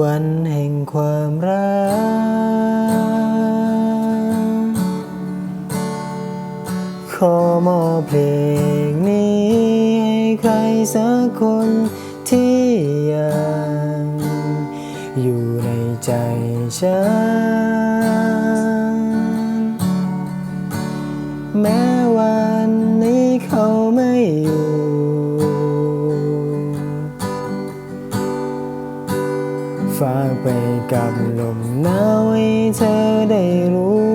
วันแห่งความรัก ขอมอบเพลงนี้ให้ใครสักคนที่ยังอยู่ในใจฉัน ฝากไปกับลมหนาวให้เธอได้รู้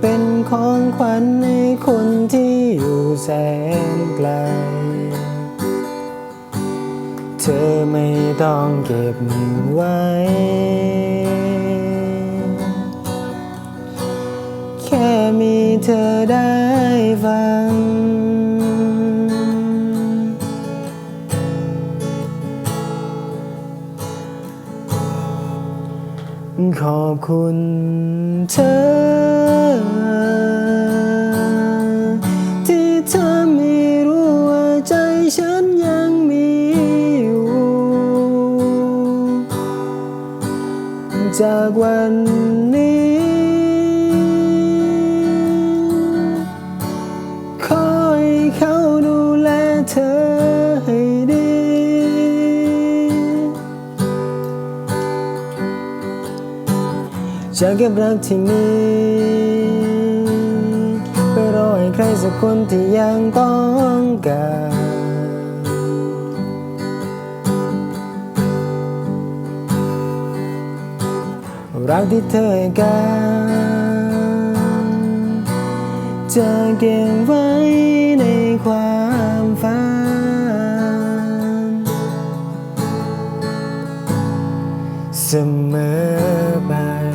เป็นของขวัญให้คนที่อยู่แสนไกล เธอไม่ต้องเก็บไว้ แค่มีเธอได้ฟัง ขอบคุณเธอ ที่ทำให้รู้ว่าใจฉันยังมีอยู่ จากวันนี้ ขอให้เขาดูแลเธอ จะเก็บรักที่มีไปรอให้ใครสักคนที่ยังต้องการรักที่เธอให้กันจะเก็บไว้ในความฝันเสมอไป